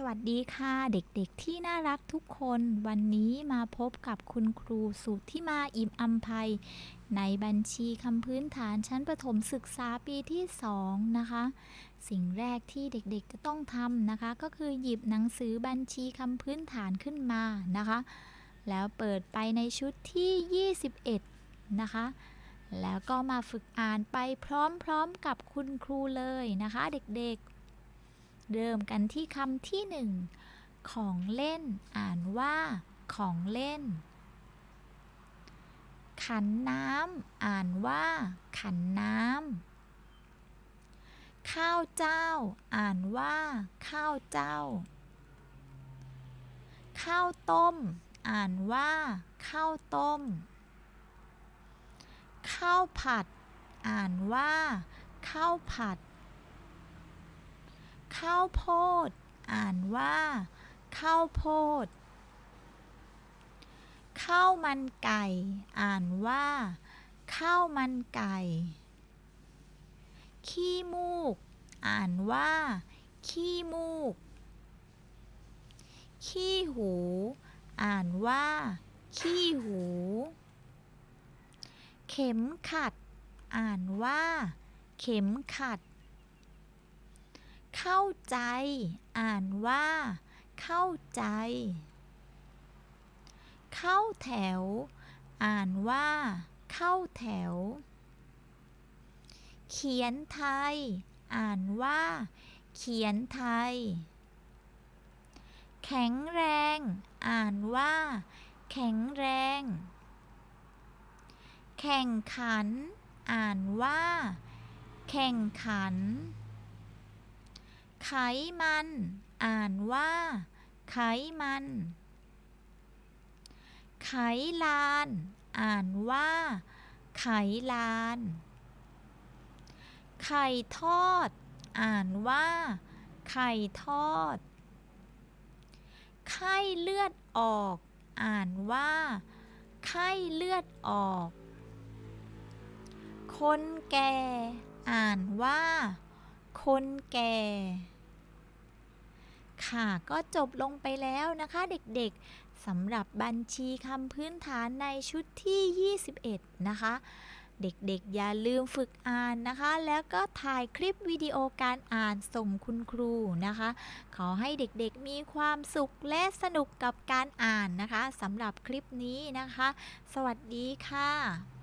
สวัสดีค่ะเด็กๆที่น่ารักทุกคนวันนี้มาพบกับคุณครูสุทธิมาอิ่มอัมภัย ในบัญชีคำพื้นฐานชั้นประถมศึกษาปีที่ 2 นะคะ สิ่งแรกที่เด็กๆจะต้องทำนะคะ ก็คือหยิบหนังสือบัญชีคำพื้นฐานขึ้นมานะคะ แล้วเปิดไปในชุดที่ 21 นะคะแล้วก็มาฝึกอ่านไปพร้อมๆกับคุณครูเลยนะคะ เด็กๆ เริ่มกันที่คำที่หนึ่งของเล่นอ่านว่า ของเล่น ขันน้ำอ่านว่า ขันน้ำข้าวเจ้า อ่านว่า ข้าวเจ้า ข้าวต้ม อ่านว่า ข้าวต้ม ข้าวผัด อ่านว่า ข้าวผัด ข้าวโพด อ่านว่า ข้าวโพด ข้าวมันไก่ อ่านว่า ข้าวมันไก่ ขี้มูก อ่านว่า ขี้มูก ขี้หู อ่านว่า ขี้หู เข็มขัด อ่านว่า เข็มขัด เข้าใจ อ่านว่า เข้าใจ เข้าแถว อ่านว่า เข้าแถว เขียนไทย อ่านว่า เขียนไทย แข็งแรง อ่านว่า แข็งแรง แข่งขัน อ่านว่า แข่งขัน ไขมัน อ่านว่า ไขมัน ไขลาน อ่านว่า ไขลาน ไข่ทอด อ่านว่า ไข่ทอด ไข้เลือดออก อ่านว่า ไข้เลือดออก คนแก่ อ่านว่า คนแก่ ค่ะ ก็จบลงไปแล้วนะคะเด็กๆสำหรับบัญชีคำพื้นฐานในชุดที่ 21 นะคะ เด็กๆ อย่าลืมฝึกอ่านนะคะ แล้วก็ถ่ายคลิปวิดีโอการอ่านส่งคุณครูนะคะ ขอให้เด็กๆมีความสุขและสนุกกับการอ่านนะคะสำหรับคลิปนี้นะคะ สวัสดีค่ะ